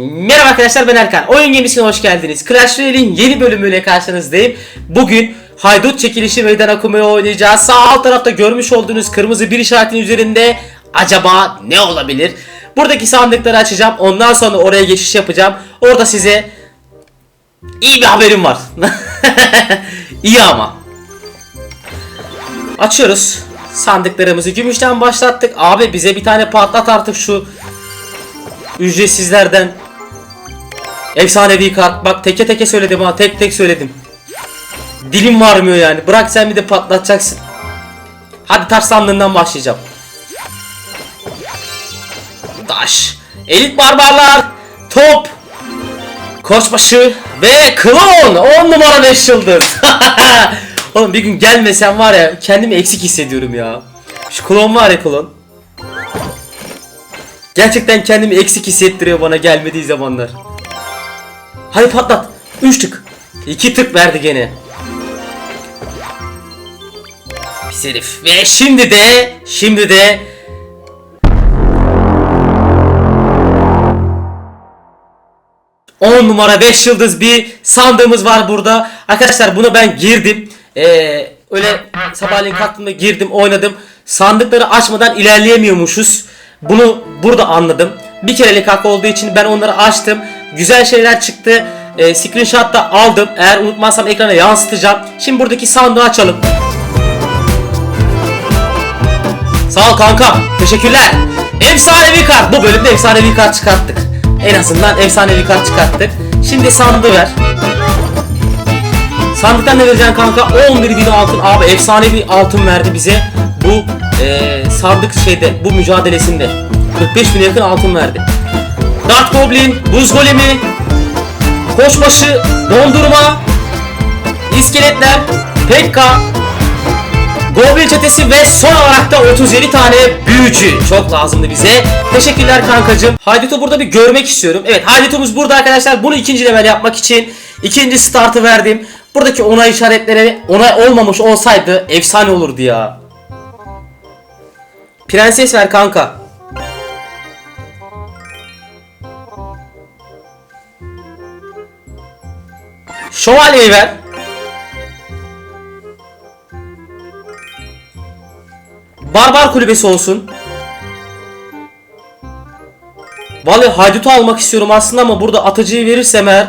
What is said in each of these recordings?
Merhaba arkadaşlar ben Erkan. Oyun gemisine hoş geldiniz. Clash Royale'in yeni bölümüyle karşınızdayım. Bugün haydut çekilişi meydan okumayı oynayacağız. Sağ alt tarafta görmüş olduğunuz kırmızı bir işaretin üzerinde acaba ne olabilir? Buradaki sandıkları açacağım. Ondan sonra oraya geçiş yapacağım. Orada size iyi bir haberim var. iyi ama. Açıyoruz. Sandıklarımızı gümüşten başlattık. Abi bize bir tane patlat artık şu ücretsizlerden. Efsanevi kart. Bak teke teke söyledim ha. Tek tek söyledim. Dilim varmıyor yani. Bırak sen bir de patlatacaksın. Hadi taş sandığından başlayacağım. Taş. Elit barbarlar. Top. Koçbaşı ve klon 10 numara 5 yıldız. Oğlum bir gün gelmesen var ya kendimi eksik hissediyorum ya. Şu klon var ya klon. Gerçekten kendimi eksik hissettiriyor bana gelmediği zamanlar. Hadi patlat. 3 tık. 2 tık verdi gene. Pis herif. Ve şimdi de şimdi de On numara 5 yıldız bir sandığımız var burada. Arkadaşlar buna ben girdim. Ee, öyle sabahleyin kalktığımda girdim oynadım. Sandıkları açmadan ilerleyemiyormuşuz. Bunu burada anladım. Bir kerelik hak olduğu için ben onları açtım. Güzel şeyler çıktı. Ee, screenshot da aldım. Eğer unutmazsam ekrana yansıtacağım. Şimdi buradaki sandığı açalım. Sağ ol kanka. Teşekkürler. Efsanevi kart. Bu bölümde efsanevi kart çıkarttık. En azından efsanevi kart çıkarttık. Şimdi sandığı ver. Sandıktan ne vereceksin kanka? 11 bin altın. Abi efsanevi altın verdi bize. Bu eee sandık şeyde, bu mücadelesinde. 45 bin yakın altın verdi. Dark Goblin, Buz Golemi, Koçbaşı, Dondurma, İskeletler, Pekka, Goblin çetesi ve son olarak da 37 tane büyücü. Çok lazımdı bize. Teşekkürler kankacım. Haydut'u burada bir görmek istiyorum. Evet Haydut'umuz burada arkadaşlar. Bunu ikinci level yapmak için ikinci startı verdim. Buradaki onay işaretleri onay olmamış olsaydı efsane olurdu ya. Prenses ver kanka. Şövalyeyi ver. Barbar kulübesi olsun. Vallahi Haydut'u almak istiyorum aslında ama burada atıcıyı verirsem eğer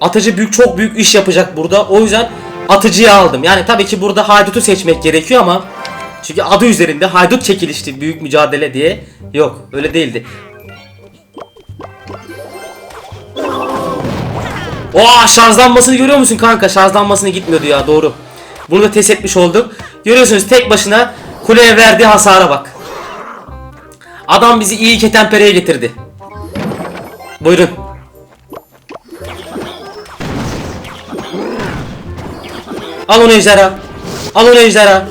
atıcı büyük çok büyük iş yapacak burada. O yüzden atıcıyı aldım. Yani tabii ki burada Haydut'u seçmek gerekiyor ama çünkü adı üzerinde Haydut çekilişti büyük mücadele diye. Yok öyle değildi. Oha şarjlanmasını görüyor musun kanka? Şarjlanmasını gitmiyordu ya doğru. Bunu da test etmiş olduk. Görüyorsunuz tek başına kuleye verdiği hasara bak. Adam bizi iyi ketenpereye getirdi. Buyurun. Al onu ejderha. Al onu ejderha.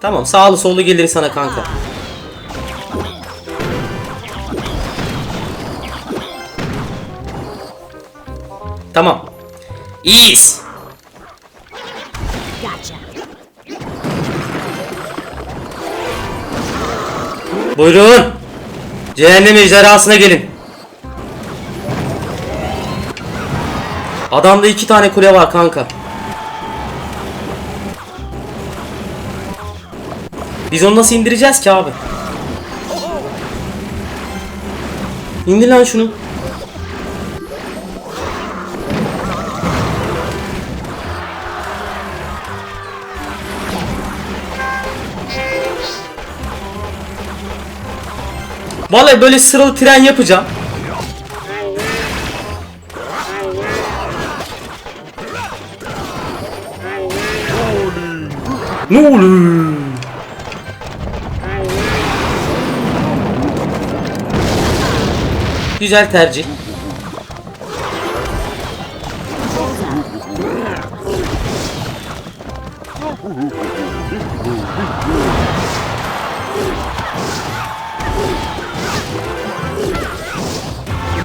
Tamam sağlı sollu gelir sana kanka. İyiyiz. Buyurun. Cehennem ejderhasına gelin. Adamda iki tane kule var kanka. Biz onu nasıl indireceğiz ki abi? İndir lan şunu. Vallahi böyle sıralı tren yapacağım. Ne? Güzel tercih.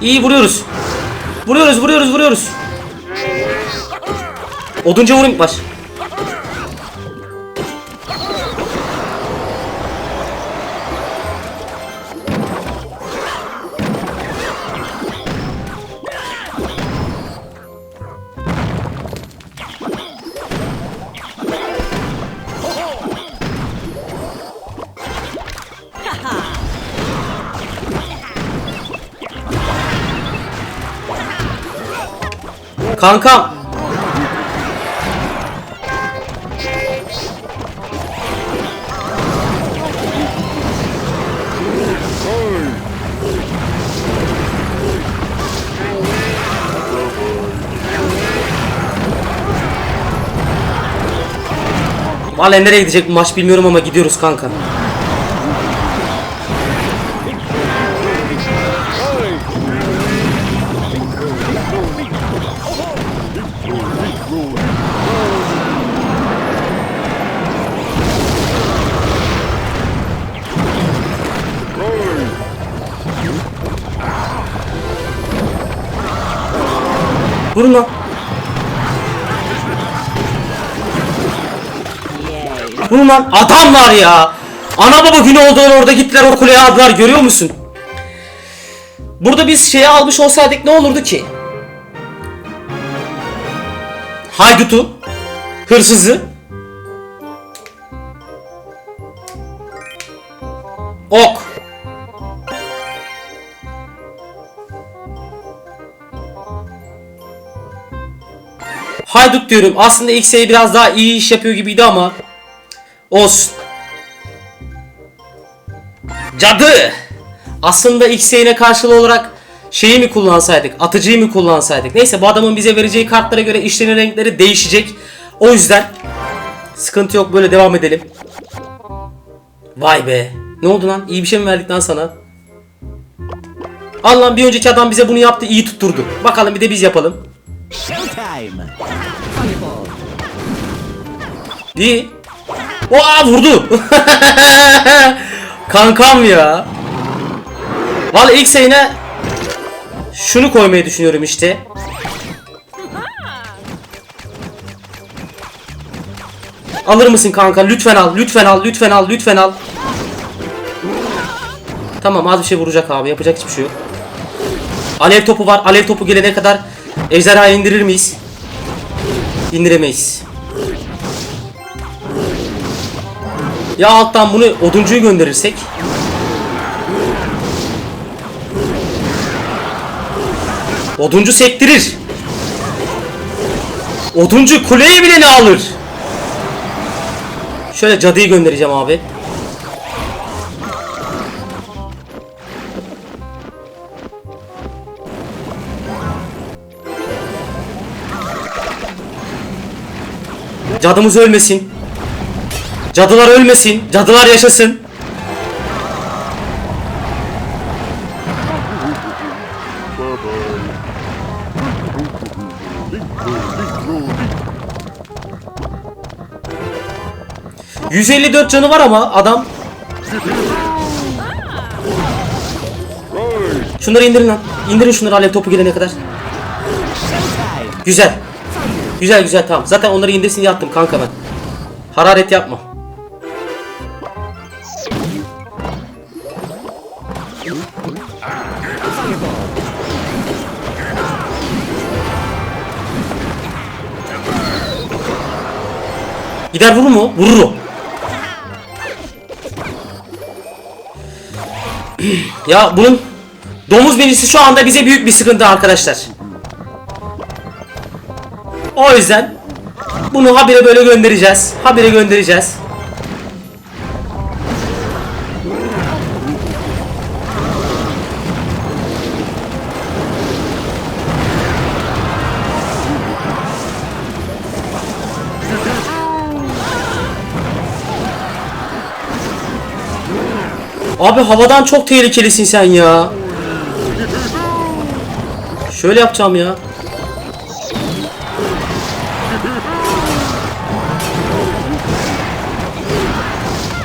İyi vuruyoruz. Vuruyoruz, vuruyoruz, vuruyoruz. Odunca vurayım baş. Kankam. Vallahi nereye gidecek bu maç bilmiyorum ama gidiyoruz kanka. Vurun lan. Vurun lan. Adamlar ya. Ana baba günü olduğunu orada gittiler o kuleye aldılar görüyor musun? Burada biz şeyi almış olsaydık ne olurdu ki? Haydutu. Hırsızı. Haydut diyorum. Aslında X'e biraz daha iyi iş yapıyor gibiydi ama olsun. Cadı. Aslında X'e karşılığı olarak şeyi mi kullansaydık, atıcıyı mı kullansaydık? Neyse bu adamın bize vereceği kartlara göre işlerin renkleri değişecek. O yüzden sıkıntı yok böyle devam edelim. Vay be. Ne oldu lan? İyi bir şey mi verdik lan sana? Al lan bir önceki adam bize bunu yaptı iyi tutturdu. Bakalım bir de biz yapalım. Showtime! İyi. Oha vurdu. Kankam ya. Vallahi ilk sayına şunu koymayı düşünüyorum işte. Alır mısın kanka? Lütfen al, lütfen al, lütfen al, lütfen al. Tamam az bir şey vuracak abi. Yapacak hiçbir şey yok. Alev topu var. Alev topu gelene kadar ejderhayı indirir miyiz? İndiremeyiz. Ya alttan bunu oduncuyu gönderirsek? Oduncu sektirir. Oduncu kuleyi bile ne alır? Şöyle cadıyı göndereceğim abi. Cadımız ölmesin. Cadılar ölmesin. Cadılar yaşasın. ...154 canı var ama adam... Şunları indirin lan. İndirin şunları alev topu gelene kadar. Güzel. Güzel güzel tamam. Zaten onları indirsin diye attım kanka ben. Hararet yapma. Gider vurur mu? Vurur o. ya bunun domuz benisi şu anda bize büyük bir sıkıntı arkadaşlar. O yüzden bunu habire böyle göndereceğiz. Habire göndereceğiz. Abi havadan çok tehlikelisin sen ya. Şöyle yapacağım ya.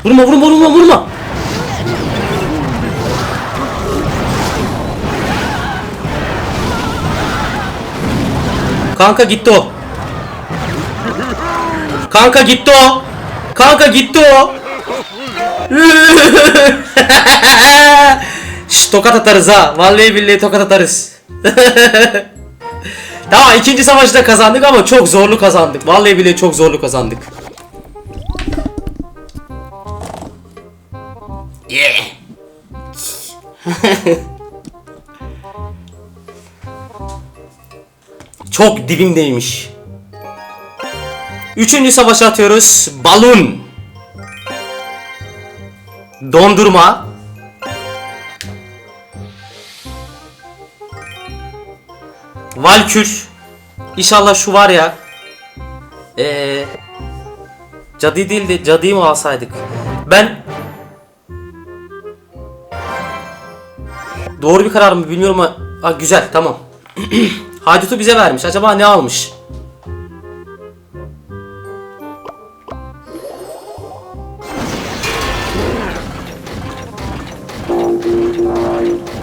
Vurma vurma vurma vurma. Kanka gitti o. Kanka gitti o. Kanka gitti o. Şş, tokat atarız ha. Vallahi billahi tokat atarız. tamam ikinci savaşı da kazandık ama çok zorlu kazandık. Vallahi billahi çok zorlu kazandık. Yeah. Çok dibimdeymiş. Üçüncü savaşa atıyoruz. Balun. Dondurma. Valkür. İnşallah şu var ya. Eee Cadı değil de cadıyı mı alsaydık? Ben Doğru bir karar mı bilmiyorum ama Aa, güzel tamam. Haydut'u bize vermiş. Acaba ne almış?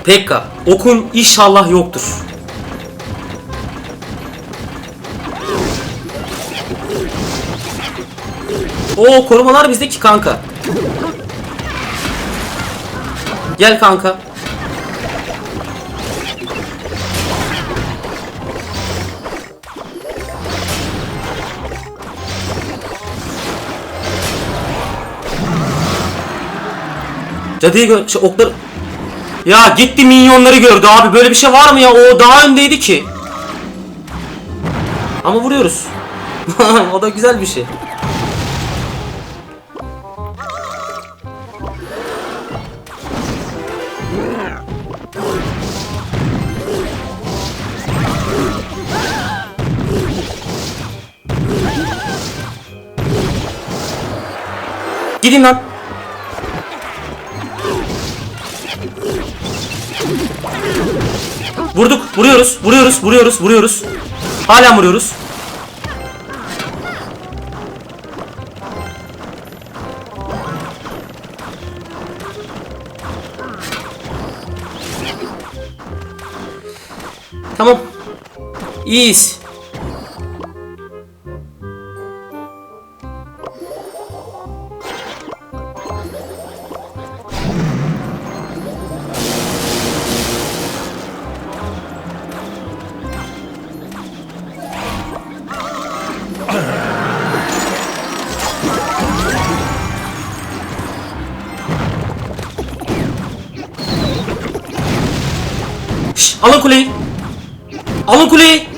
Pekka. Okun inşallah yoktur. O korumalar bizdeki kanka. Gel kanka. Cadıyı gör, şey, okları... Ya gitti minyonları gördü abi. Böyle bir şey var mı ya? O daha öndeydi ki. Ama vuruyoruz. o da güzel bir şey. Gidin lan. Vurduk, vuruyoruz, vuruyoruz, vuruyoruz, vuruyoruz. Hala vuruyoruz. Tamam. İyiyiz. Alın kuleyi. Alın kuleyi.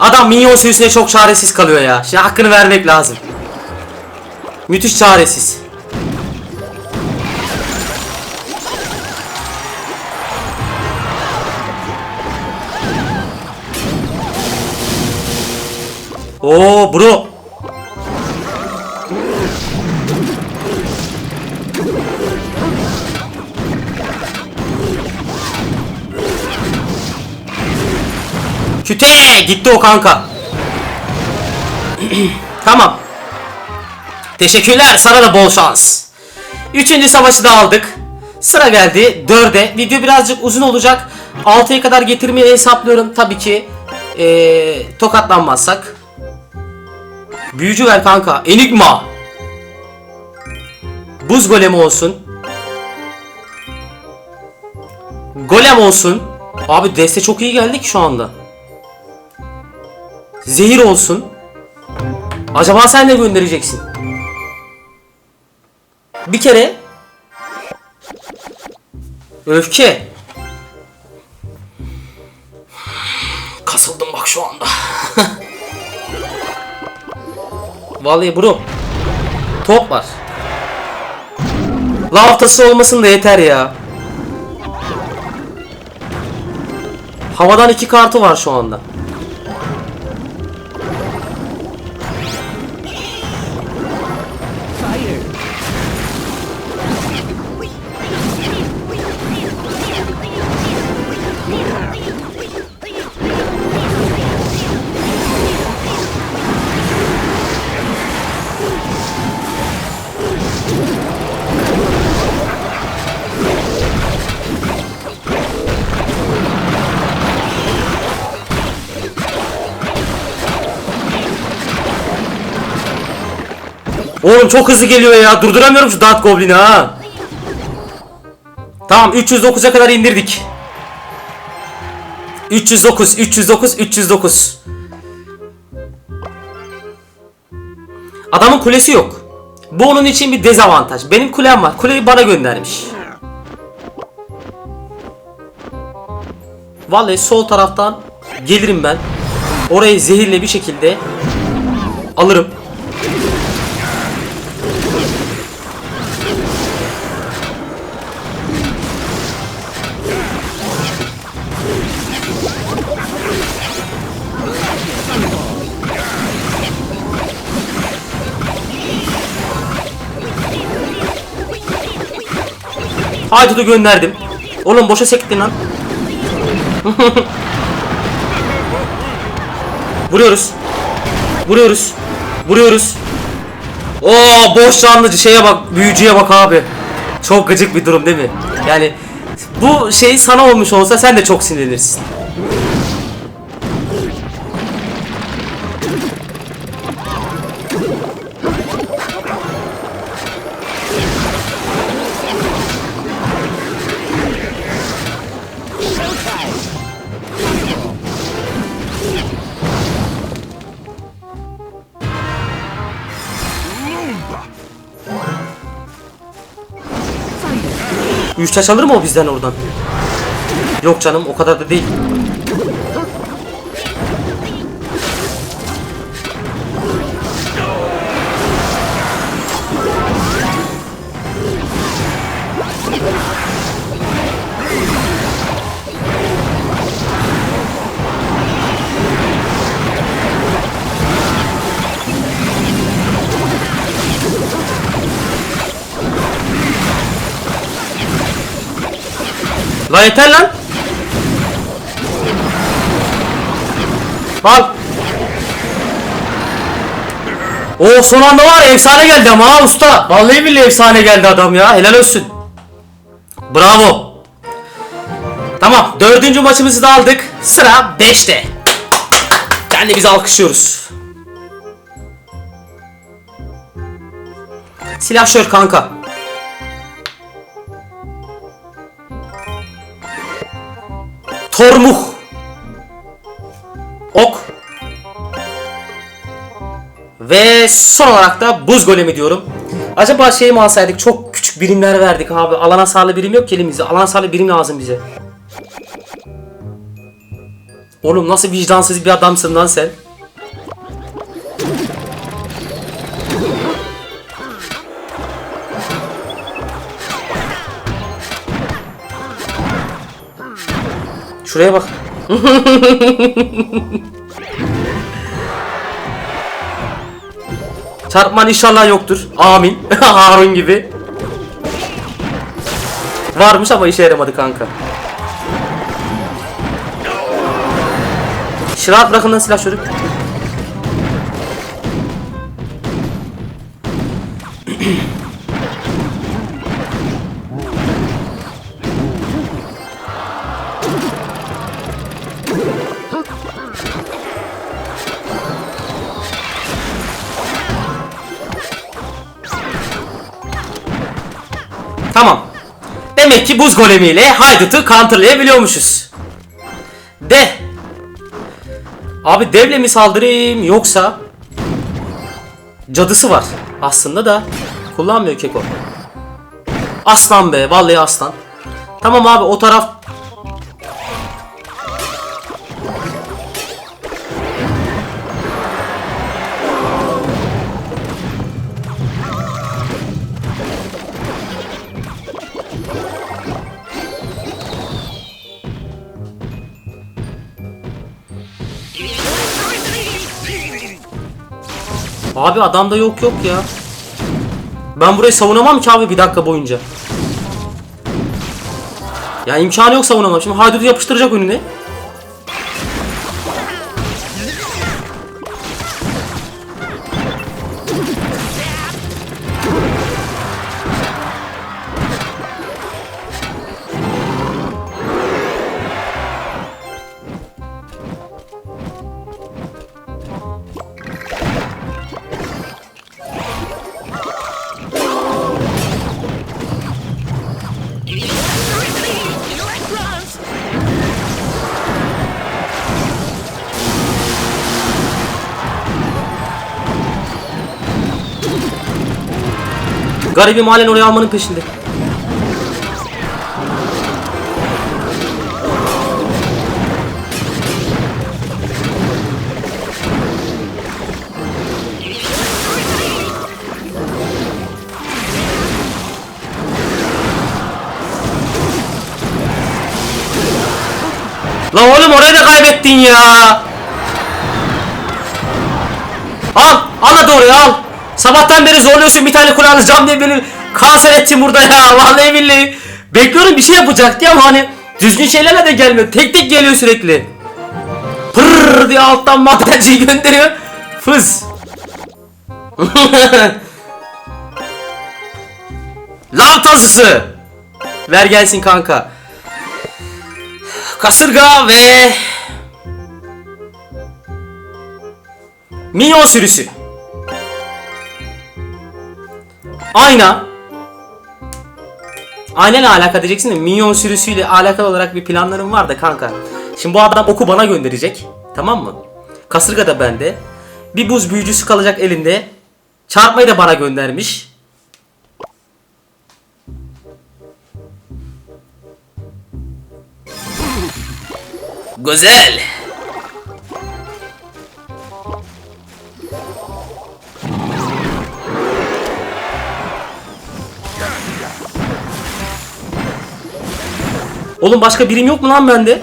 Adam minyon sürüsüne çok çaresiz kalıyor ya. Şimdi hakkını vermek lazım. Müthiş çaresiz. Oo bro. Küte gitti o kanka. tamam. Teşekkürler sana da bol şans. Üçüncü savaşı da aldık. Sıra geldi dörde. Video birazcık uzun olacak. 6'ya kadar getirmeyi hesaplıyorum tabii ki. Ee, tokatlanmazsak. Büyücü ver kanka. Enigma. Buz golemi olsun. Golem olsun. Abi deste çok iyi geldik şu anda. Zehir olsun. Acaba sen ne göndereceksin? Bir kere öfke. Kasıldım bak şu anda. Vallahi bro. Top var. Laftası olmasın da yeter ya. Havadan iki kartı var şu anda. Oğlum çok hızlı geliyor ya. Durduramıyorum şu Dart Goblin'i ha. Tamam 309'a kadar indirdik. 309, 309, 309. Adamın kulesi yok. Bu onun için bir dezavantaj. Benim kulem var. Kuleyi bana göndermiş. Vallahi sol taraftan gelirim ben. Orayı zehirle bir şekilde alırım. Haydut'u gönderdim. Oğlum boşa sektin lan. Vuruyoruz. Vuruyoruz. Vuruyoruz. Oo boş şeye bak, büyücüye bak abi. Çok gıcık bir durum değil mi? Yani bu şey sana olmuş olsa sen de çok sinirlenirsin. Üç taş alır mı o bizden oradan? Yok canım o kadar da değil. Yeter lan. Al. O son anda var efsane geldi ama ha usta. Vallahi billahi efsane geldi adam ya. Helal olsun. Bravo. Tamam dördüncü maçımızı da aldık. Sıra 5'te. Kendimizi alkışlıyoruz. Silahşör kanka. Tormuh. Ok. Ve son olarak da buz golemi diyorum. Acaba şey mi alsaydık? Çok küçük birimler verdik abi. Alan hasarlı birim yok ki elimizde. Alan hasarlı birim lazım bize. Oğlum nasıl vicdansız bir adamsın lan sen? Şuraya bak. Çarpman inşallah yoktur. Amin. Harun gibi. Varmış ama işe yaramadı kanka. Şıraat bırakın lan silah çocuk. Demek ki buz golemiyle haydut'u counterlayabiliyormuşuz. De. Abi devle mi saldırayım yoksa cadısı var aslında da kullanmıyor keko. Aslan be vallahi aslan. Tamam abi o taraf Abi adamda yok yok ya. Ben burayı savunamam ki abi bir dakika boyunca. Ya imkanı yok savunamam. Şimdi haydutu yapıştıracak önüne. Garibim halen oraya almanın peşinde. Lan oğlum orayı da kaybettin ya. Al, al hadi oraya al. Sabahtan beri zorluyorsun bir tane kule alacağım diye beni kanser ettin burada ya. Vallahi billahi. Bekliyorum bir şey yapacak diye ama hani düzgün şeylerle de gelmiyor. Tek tek geliyor sürekli. Pırrrr diye alttan madenciyi gönderiyor. Fız. Lav tazısı. Ver gelsin kanka. Kasırga ve Minyon sürüsü. Ayna. Ayna ne alaka diyeceksin de minyon sürüsüyle alakalı olarak bir planlarım var da kanka. Şimdi bu adam oku bana gönderecek. Tamam mı? Kasırga da bende. Bir buz büyücüsü kalacak elinde. Çarpmayı da bana göndermiş. Güzel. Oğlum başka birim yok mu lan bende?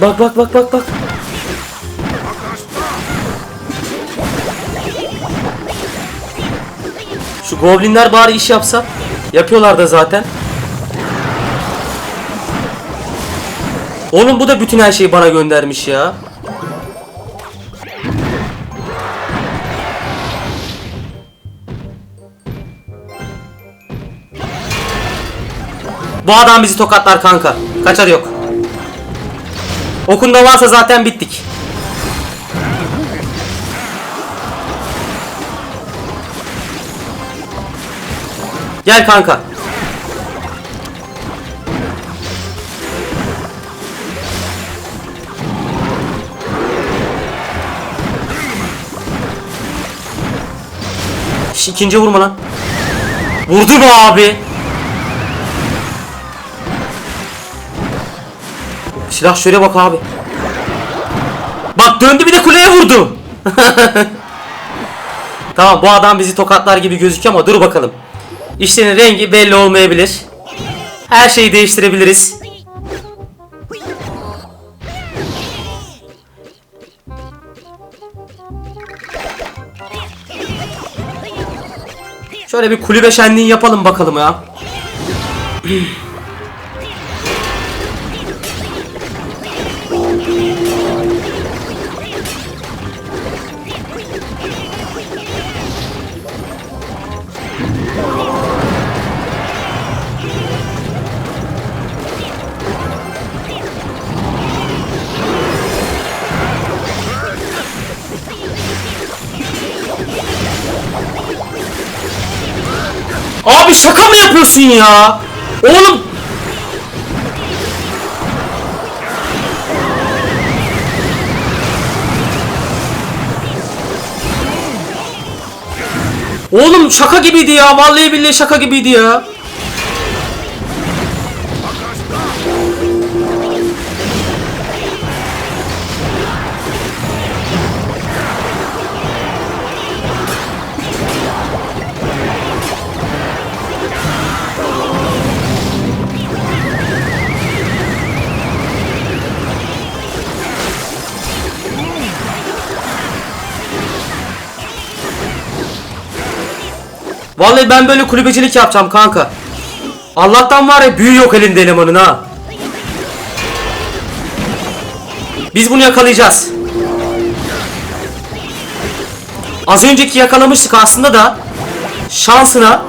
Bak bak bak bak bak. Şu goblinler bari iş yapsa. Yapıyorlar da zaten. Oğlum bu da bütün her şeyi bana göndermiş ya. Bu adam bizi tokatlar kanka. Kaçar yok. Okunda varsa zaten bittik. Gel kanka. İkinci vurma lan. Vurdu mu abi? Silah şöyle bak abi. Bak döndü bir de kuleye vurdu. tamam bu adam bizi tokatlar gibi gözüküyor ama dur bakalım. İşlerin rengi belli olmayabilir. Her şeyi değiştirebiliriz. Şöyle bir kulübe şenliği yapalım bakalım ya. yapıyorsun ya? Oğlum Oğlum şaka gibiydi ya. Vallahi billahi şaka gibiydi ya. Vallahi ben böyle kulübecilik yapacağım kanka. Allah'tan var ya büyü yok elinde elemanın ha. Biz bunu yakalayacağız. Az önceki yakalamıştık aslında da şansına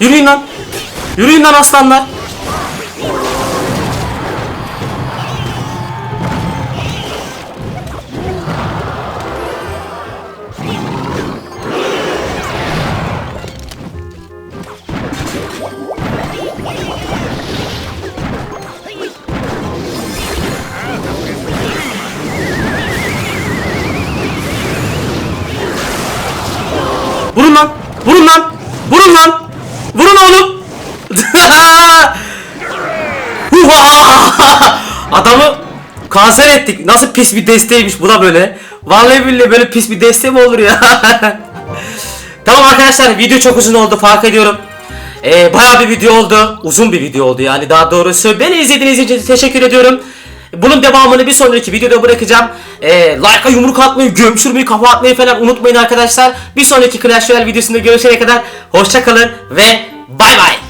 Yürüyün lan. Yürüyün lan aslanlar. Vurun lan. Vurun lan. Vurun lan. Vurun oğlum. Adamı kanser ettik. Nasıl pis bir desteğiymiş bu da böyle. Vallahi billahi böyle pis bir desteği mi olur ya? tamam arkadaşlar video çok uzun oldu fark ediyorum. Ee, bayağı bir video oldu. Uzun bir video oldu yani daha doğrusu. Beni izlediğiniz için teşekkür ediyorum. Bunun devamını bir sonraki videoda bırakacağım. Ee, like'a yumruk atmayı, gömçürmeyi, kafa atmayı falan unutmayın arkadaşlar. Bir sonraki Clash Royale videosunda görüşene kadar hoşça kalın ve bay bay.